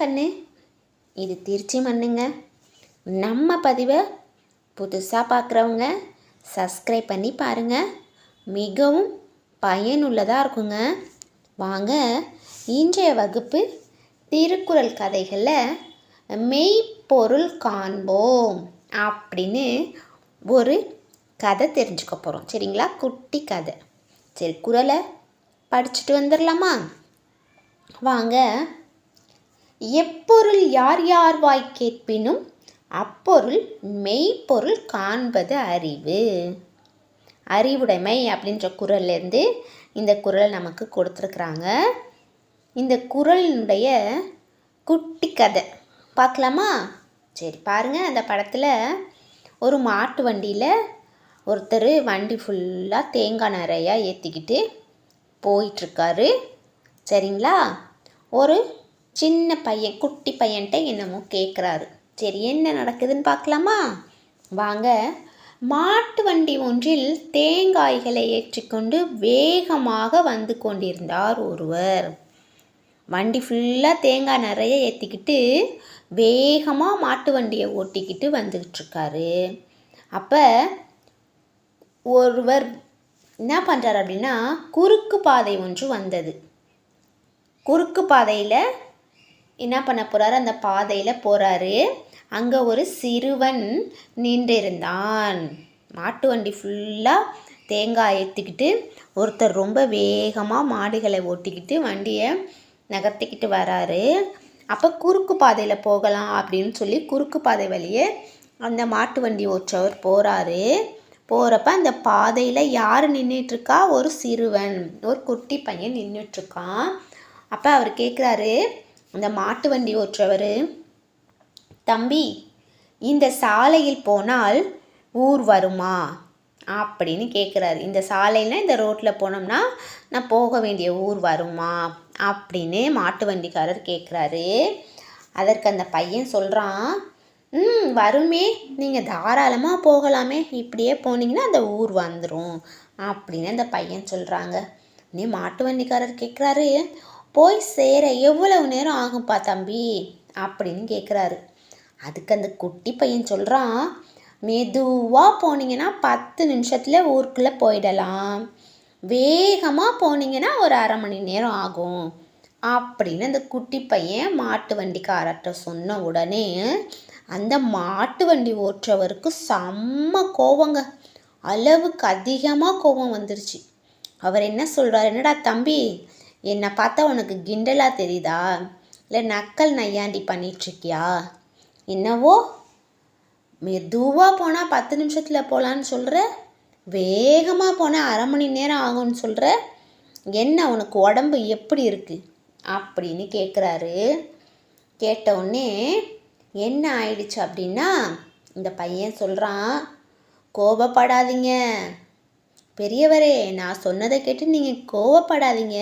கண்ணு. இது திருச்சி மண்ணுங்க. நம்ம பதிவை புதுசாக பார்க்குறவங்க சப்ஸ்கிரைப் பண்ணி பாருங்கள் மிகவும் பயனுள்ளதாக இருக்குங்க. வாங்க இன்றைய வகுப்பு திருக்குறள் கதைகளில் மெய்ப்பொருள் காண்போம் அப்படின்னு ஒரு கதை தெரிஞ்சுக்க போகிறோம் சரிங்களா? குட்டி கதை. சரி குரலை படிச்சுட்டு வந்துடலாமா? வாங்க எப்பொருள் யார் யார் வாய் கேட்பினும் அப்பொருள் மெய்ப்பொருள் காண்பது அறிவு. அறிவுடைமை அப்படின்ற குரல்லேருந்து இந்த குரல் நமக்கு கொடுத்துருக்குறாங்க. இந்த குரலினுடைய குட்டி கதை. பார்க்கலாமா? சரி பாருங்கள் அந்த படத்தில் ஒரு மாட்டு வண்டியில் ஒருத்தர் வண்டி ஃபுல்லாக தேங்காய் நிறையா ஏற்றிக்கிட்டு போயிட்டுருக்காரு. சரிங்களா? ஒரு சின்ன பையன் குட்டி பையன்ட்ட என்னமோ கேட்குறாரு சரி என்ன நடக்குதுன்னு பார்க்கலாமா? வாங்க. மாட்டு வண்டி ஒன்றில் தேங்காய்களை ஏற்றிக்கொண்டு வேகமாக வந்து கொண்டிருந்தார் ஒருவர். வண்டி ஃபுல்லாக தேங்காய் நிறைய ஏற்றிக்கிட்டு வேகமாக மாட்டு வண்டியை ஓட்டிக்கிட்டு வந்துக்கிட்டுருக்காரு அப்போ ஒருவர் என்ன பண்ணுறாரு அப்படின்னா குறுக்கு பாதை ஒன்று வந்தது. குறுக்கு பாதையில் என்ன பண்ண போகிறாரு அந்த பாதையில் போகிறாரு அங்கே ஒரு சிறுவன் நின்றிருந்தான். மாட்டு வண்டி ஃபுல்லாக தேங்காய் ஏற்றிக்கிட்டு ஒருத்தர் ரொம்ப வேகமாக மாடுகளை ஓட்டிக்கிட்டு வண்டியை நகர்த்திக்கிட்டு வராரு. அப்போ குறுக்கு பாதையில் போகலாம் அப்படின்னு சொல்லி குறுக்கு பாதை வழியே அந்த மாட்டு வண்டி ஓற்றவர் போகிறாரு போகிறப்ப அந்த பாதையில் யார் நின்றுட்டுருக்கா ஒரு சிறுவன் ஒரு குட்டி பையன் நின்றுட்டுருக்கான் அப்போ அவர் கேட்குறாரு அந்த மாட்டு வண்டி ஓட்டுறவர் தம்பி இந்த சாலையில் போனால் ஊர் வருமா? அப்படின்னு கேட்குறாரு இந்த சாலையில் இந்த ரோட்டில் போனோம்னா நான் போக வேண்டிய ஊர் வருமா? அப்படின்னு மாட்டு வண்டிக்காரர் கேட்குறாரு அதற்கு அந்த பையன் சொல்கிறான் ம் வருமே. நீங்கள் தாராளமாக போகலாமே. இப்படியே போனீங்கன்னா அந்த ஊர் வந்துடும் அப்படின்னு அந்த பையன் சொல்கிறாங்க நீ மாட்டு வண்டிக்காரர் கேட்குறாரு போய் சேர எவ்வளவு நேரம் ஆகும்ப்பா தம்பி? அப்படின்னு கேட்குறாரு அதுக்கு அந்த குட்டி பையன் சொல்கிறான் மெதுவாக போனீங்கன்னா பத்து நிமிஷத்தில் ஊருக்குள்ளே போயிடலாம். வேகமாக போனீங்கன்னா ஒரு அரை மணி நேரம் ஆகும். அப்படின்னு அந்த குட்டி பையன் மாட்டு வண்டிக்காரர்கிட்ட சொன்ன உடனே அந்த மாட்டு வண்டி ஓட்டுறவருக்கு செம்ம கோவங்க. அளவுக்கு அதிகமாக கோபம் வந்துருச்சு. அவர் என்ன சொல்கிறார் என்னடா தம்பி என்னை பார்த்தா உனக்கு கிண்டலாக தெரியுதா? இல்லை நக்கல் நையாண்டி பண்ணிகிட்ருக்கியா என்னவோ? மெதுவாக போனால் பத்து நிமிஷத்தில் போகலான்னு சொல்கிற வேகமாக போனால் அரை மணி நேரம் ஆகும்னு சொல்கிற என்ன உனக்கு உடம்பு எப்படி இருக்குது அப்படின்னு கேட்குறாரு கேட்ட உடனே என்ன ஆயிடுச்சு அப்படின்னா இந்த பையன் சொல்கிறான் கோபப்படாதீங்க. பெரியவரே நான் சொன்னதை கேட்டு நீங்கள் கோவப்படாதீங்க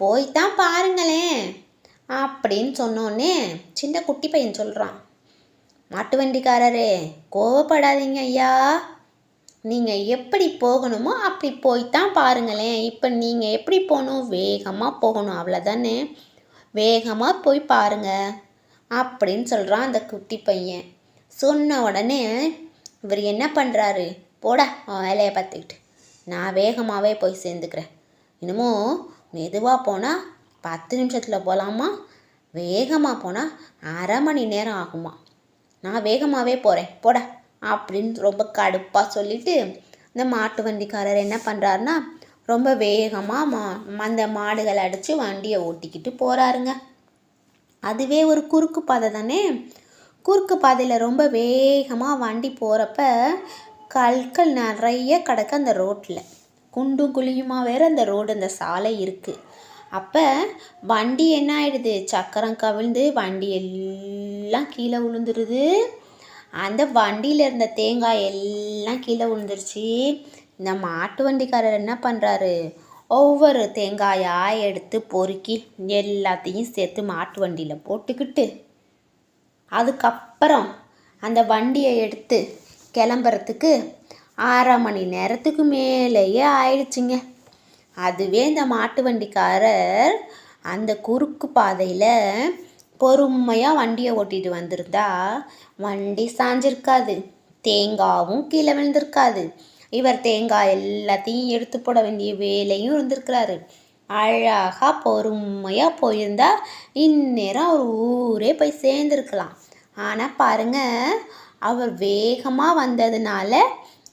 போய்தான் பாருங்களேன். அப்படின்னு சொன்னோடனே சின்ன குட்டி பையன் சொல்கிறான் மாட்டு வண்டிக்காரரே கோவப்படாதீங்க ஐயா. நீங்கள் எப்படி போகணுமோ அப்படி போய்த்தான் பாருங்களேன். இப்போ நீங்கள் எப்படி போகணும்? வேகமாக போகணும் அவ்வளோதானே வேகமாக போய் பாருங்கள் அப்படின்னு சொல்கிறான் அந்த குட்டி பையன். சொன்ன உடனே இவர் என்ன பண்ணுறாரு போட வேலையை பார்த்துக்கிட்டு. நான் வேகமாகவே போய் சேர்ந்துக்கிறேன். இன்னமும் மெதுவாக போனால் பத்து நிமிஷத்தில் போகலாமா வேகமாக போனால் அரை மணி நேரம் ஆகுமா? நான் வேகமாகவே போகிறேன் போடா அப்படின்னு ரொம்ப கடுப்பாக சொல்லிவிட்டு இந்த மாட்டு வண்டிக்காரர் என்ன பண்ணுறாருன்னா ரொம்ப வேகமாக மா அந்த மாடுகளை அடித்து வண்டியை ஓட்டிக்கிட்டு போகிறாருங்க அதுவே ஒரு குறுக்கு பாதை தானே? குறுக்கு பாதையில் ரொம்ப வேகமாக வண்டி போகிறப்ப கற்கள் நிறைய கிடக்கு அந்த ரோட்டில் குண்டும் குழியுமா வேறு? அந்த ரோடு அந்த சாலை இருக்குது அப்போ வண்டி என்ன ஆயிடுது? சக்கரம் கவிழ்ந்து வண்டி எல்லாம் கீழே விழுந்துருது அந்த வண்டியில் இருந்த தேங்காய் எல்லாம் கீழே விழுந்துருச்சு இந்த மாட்டு வண்டிக்காரர் என்ன பண்ணுறாரு ஒவ்வொரு தேங்காயாக எடுத்து பொறுக்கி எல்லாத்தையும் சேர்த்து மாட்டு வண்டியில் போட்டுக்கிட்டு அதுக்கப்புறம் அந்த வண்டியை எடுத்து கிளம்புறதுக்கு அரை மணி நேரத்துக்கு மேலேயே ஆயிடுச்சுங்க. அதுவே இந்த மாட்டு வண்டிக்காரர் அந்த குறுக்கு பாதையில் பொறுமையாக வண்டியை ஓட்டிட்டு வந்திருந்தா வண்டி சாஞ்சிருக்காது. தேங்காவும் கீழே விழுந்திருக்காது. இவர் தேங்காய் எல்லாத்தையும் எடுத்து போட வேண்டிய வேலையும் இருந்திருக்கிறாரு. அழகாக பொறுமையாக போயிருந்தா இந்நேரம் அவர் ஊரே போய் சேர்ந்துருக்கலாம். ஆனால் பாருங்க அவர் வேகமாக வந்ததுனால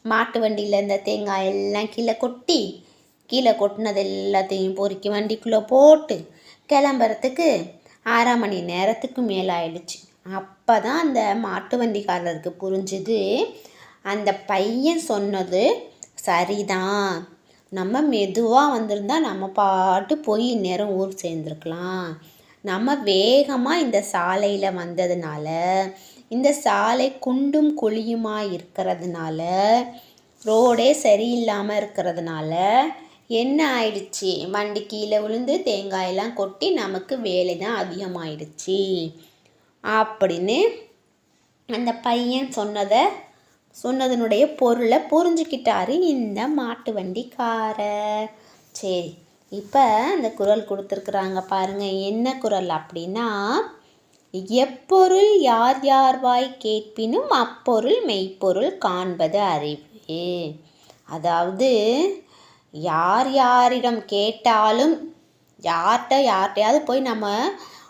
மாட்டு வண்டியில் இருந்த தேங்காய் எல்லாம் கீழே கொட்டி கீழே கொட்டினது எல்லாத்தையும் பொறுக்கி வண்டிக்குள்ளே போட்டு கிளம்புறதுக்கு அரை மணி நேரத்துக்கு மேலே ஆயிடுச்சு அப்போ தான் அந்த மாட்டு வண்டிக்காரருக்கு புரிஞ்சுது அந்த பையன் சொன்னது சரிதான். நம்ம மெதுவாக வந்திருந்தா நம்ம பாட்டு போய் நேரம் ஊர் சேர்ந்துருக்கலாம். நம்ம வேகமாக இந்த சாலையில் வந்ததுனால இந்த சாலை குண்டும் குழியுமாக இருக்கிறதுனால ரோடே சரியில்லாமல் இருக்கிறதுனால என்ன ஆயிடுச்சு? வண்டி கீழே விழுந்து தேங்காயெல்லாம் கொட்டி நமக்கு வேலை தான் அதிகமாயிடுச்சு. அப்படின்னு அந்த பையன் சொன்னதை சொன்னதனுடைய பொருளை புரிஞ்சுக்கிட்டாரு இந்த மாட்டு வண்டிக்காரர். சரி இப்போ அந்த குரல் கொடுத்துருக்குறாங்க பாருங்கள் என்ன குரல் அப்படின்னா எப்பொருள் யார் யார் வாய் கேட்பினும் அப்பொருள் மெய்ப்பொருள் காண்பது அறிவு. அதாவது யார் யாரிடம் கேட்டாலும் யார்கிட்ட யார்கிட்டையாவது போய் நம்ம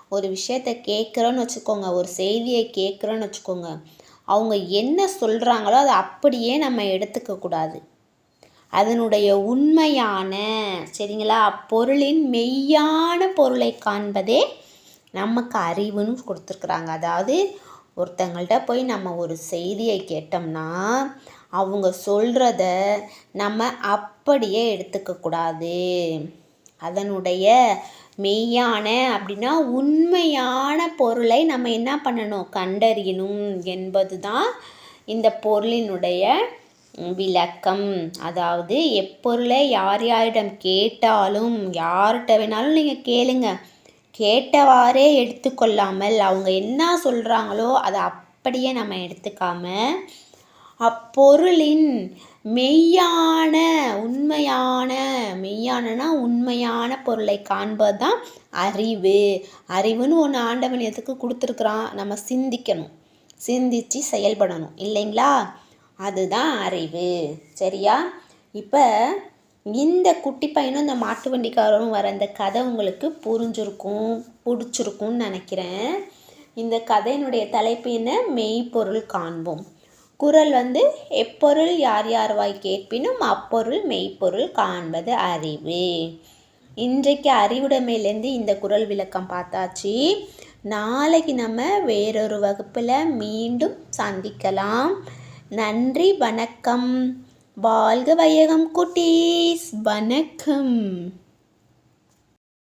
ஒரு விஷயத்தை கேட்குறோன்னு வச்சுக்கோங்க ஒரு செய்தியை கேட்குறோன்னு வச்சுக்கோங்க அவங்க என்ன சொல்கிறாங்களோ அதை அப்படியே நம்ம எடுத்துக்கக்கூடாது அதனுடைய உண்மையான சரிங்களா பொருளின் மெய்யான பொருளை காண்பதே நமக்கு அறிவுன்னு கொடுத்துருக்குறாங்க. அதாவது ஒருத்தங்கள்ட்ட போய் நம்ம ஒரு செய்தியை கேட்டோம்னா அவங்க சொல்கிறத நம்ம அப்படியே எடுத்துக்கக்கூடாது அதனுடைய மெய்யான அப்படின்னா உண்மையான பொருளை நம்ம என்ன பண்ணணும்? கண்டறியணும் என்பது தான் இந்த பொருளினுடைய விளக்கம். அதாவது எப்பொருளை யார் யாரிடம் கேட்டாலும் யார்கிட்ட வேணாலும் நீங்கள் கேளுங்கள் கேட்டவாறே எடுத்துக்கொள்ளாமல் அவங்க என்ன சொல்கிறாங்களோ அதை அப்படியே நம்ம எடுத்துக்காம அப்பொருளின் மெய்யான உண்மையான மெய்யானனா உண்மையான பொருளை காண்பது தான் அறிவு. அறிவுன்னு ஒன்று ஆண்டவன் எதுக்கு கொடுத்துருக்குறான்? நம்ம சிந்திக்கணும். சிந்தித்து செயல்படணும். இல்லைங்களா? அதுதான் அறிவு. சரியா? இப்போ இந்த குட்டி பையனும் இந்த மாட்டு வண்டிக்காரரும் வர அந்த கதை உங்களுக்கு புரிஞ்சிருக்கும் பிடிச்சிருக்கும்னு நினைக்கிறேன். இந்த கதையினுடைய தலைப்பு என்ன? மெய்ப்பொருள் காண்போம். குரல் வந்து எப்பொருள் யார் யார் வாய் கேட்பினும் அப்பொருள் மெய்ப்பொருள் காண்பது அறிவு. இன்றைக்கு அறிவுடைமையிலேருந்து இந்த குரல் விளக்கம் பார்த்தாச்சு. நாளைக்கு நம்ம வேறொரு வகுப்பில் மீண்டும் சந்திக்கலாம். நன்றி வணக்கம். வாழ்க வையகம் குட்டீஸ். வணக்கம்.